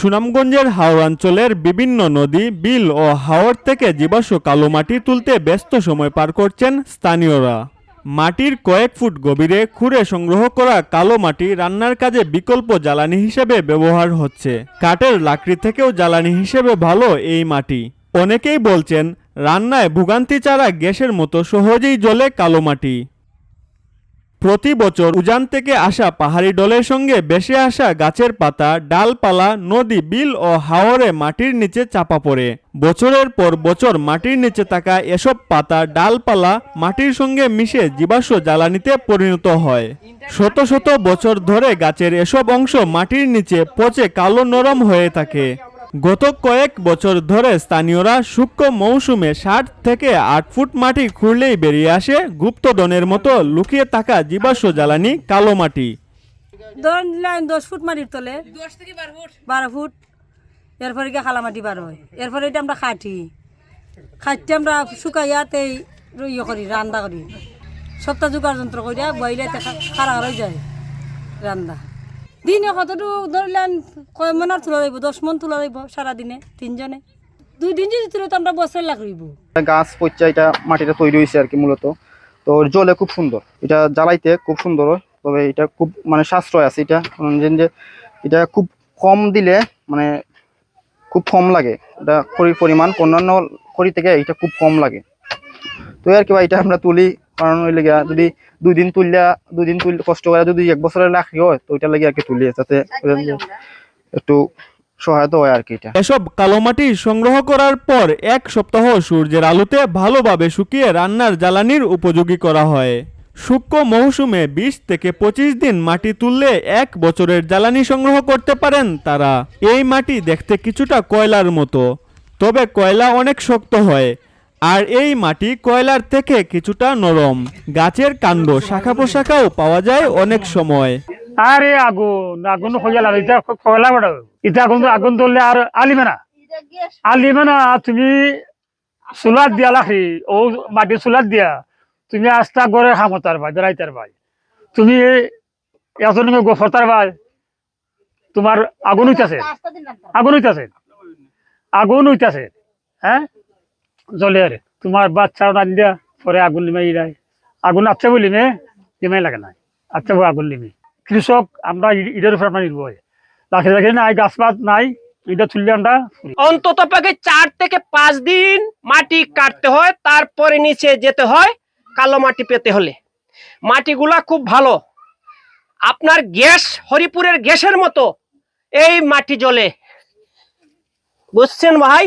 সুনামগঞ্জের হাওড়াঞ্চলের বিভিন্ন নদী, বিল ও হাওর থেকে জীবাশ্ম কালো মাটি তুলতে ব্যস্ত সময় পার করছেন স্থানীয়রা। মাটির কয়েক ফুট গভীরে খুঁড়ে সংগ্রহ করা কালো মাটি রান্নার কাজে বিকল্প জ্বালানি হিসেবে ব্যবহার হচ্ছে। কাঠের লাকড়ি থেকেও জ্বালানি হিসেবে ভালো এই মাটি। অনেকেই বলছেন, রান্নায় ভোগান্তি ছাড়া গ্যাসের মতো সহজেই জ্বলে কালো মাটি। প্রতি বছর উজান থেকে আসা পাহাড়ি ডলের সঙ্গে বেসে আসা গাছের পাতা, ডালপালা, নদী, বিল ও হাওরে মাটির নিচে চাপা পড়ে। বছরের পর বছর মাটির নিচে থাকা এসব পাতা, ডালপালা মাটির সঙ্গে মিশে জীবাশ্ম জ্বালানিতে পরিণত হয়। শত শত বছর ধরে গাছের এসব অংশ মাটির নিচে পচে কালো নরম হয়ে থাকে। গত কয়েক বছর ধরে স্থানীয়রা সূক্ষ্ম মৌসুমে ষাট থেকে আট ফুট মাটি খুঁড়লেই বেরিয়ে আসে গুপ্তধনের মতো লুকিয়ে থাকা জীবাশ্ম জ্বালানি কালো মাটি। ধরেন লাইন দশ ফুট মাটির তলে। বারো ফুট। এরপরে গিয়ে খালা মাটি বার হয়। এরপরে এটা আমরা খাটি। খাইতে আমরা শুকাইয়াতে ইয়ে করি রান্দা করি। সপ্তাহ জোগাড় যন্ত্র করিয়া বইলে খারা হয়ে যায় রান্দা। দিনে কতটু ধরলেন, কয় মনের তোলা যাইব? দশ মন তোলা যাইব সারাদিনে, তিনজনে? দুই দিন যদি তুলে তো আমরা বছর লাগ রইব। গাছ, পচা, এটা মাটিটা তৈরি হয়েছে আর কি মূলত। তো জলে খুব সুন্দর। এটা জ্বালাইতে খুব সুন্দর তবে এটা খুব মানে সাশ্রয় আছে এটা। যে এটা খুব কম দিলে মানে খুব কম লাগে। এটা খড়ির পরিমাণ অন্যান্য খড়ি থেকে এটা খুব কম লাগে। তো আর কি ভাই, এটা আমরা তুলি কারণ ওই লেগে। যদি দুই দিন তুললে দুই দিন তুল কষ্ট করে যদি এক বছরের লাখ হয় তো ওইটা লেগে আর কি তুলি যাতে একটু সহায়তা হয় আর কি এটা এসব কালো মাটি সংগ্রহ করার পর এক সপ্তাহ সূর্যের আলোতে ভালোভাবে শুকিয়ে রান্নার জ্বালানির উপযোগী করা হয়। শুষ্ক মৌসুমে বিশ থেকে পঁচিশ দিন মাটি তুললে এক বছরের জ্বালানি সংগ্রহ করতে পারেন তারা। এই মাটি দেখতে কিছুটা কয়লার মতো। তবে কয়লা অনেক শক্ত হয়। আর এই মাটি কয়লার থেকে কিছুটা নরম। গাছের কাণ্ড শাখা পোশাখাও পাওয়া যায় অনেক সময়। আরে আগুন আগুন হয়ে গেল কয়লা বড়। এটা আগুন আগুন ধরলে আর আলিবে না। আলিবে না, তুমি চুলাত দিয়া লাখি, ও মাটি চুলাত দিয়া। তুমি আস্তা গড়ে হামতার ভাই দাঁড়াইতার ভাই। তুমি এজন গোফরতার ভাই তোমার আগুন হইতাছে আগুন হইতাছে আগুন হইতাছে হ্যাঁ জ্বলে আরে। তোমার বাচ্চা রান দিয়া পরে আগুন লিমাই যায় আগুন আছে বলি মে লিমাই লাগে না আচ্ছা আগুন লিমি কৃষক, আমরা ইটার উপর আমরা নির্ভর লাখে লাখে নাই গাছপাত নাই অন্তত পক্ষে চার থেকে পাঁচ দিন মাটি কাটতে হয়, তারপরে নিচে যেতে হয়, কালো মাটি পেতে হলে। মাটিগুলা খুব ভালো। আপনার গ্যাস, হরিপুরের গ্যাসের মতো এই মাটি জ্বলে বুঝছেন ভাই?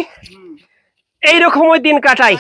এইরকম ওই দিন কাটাই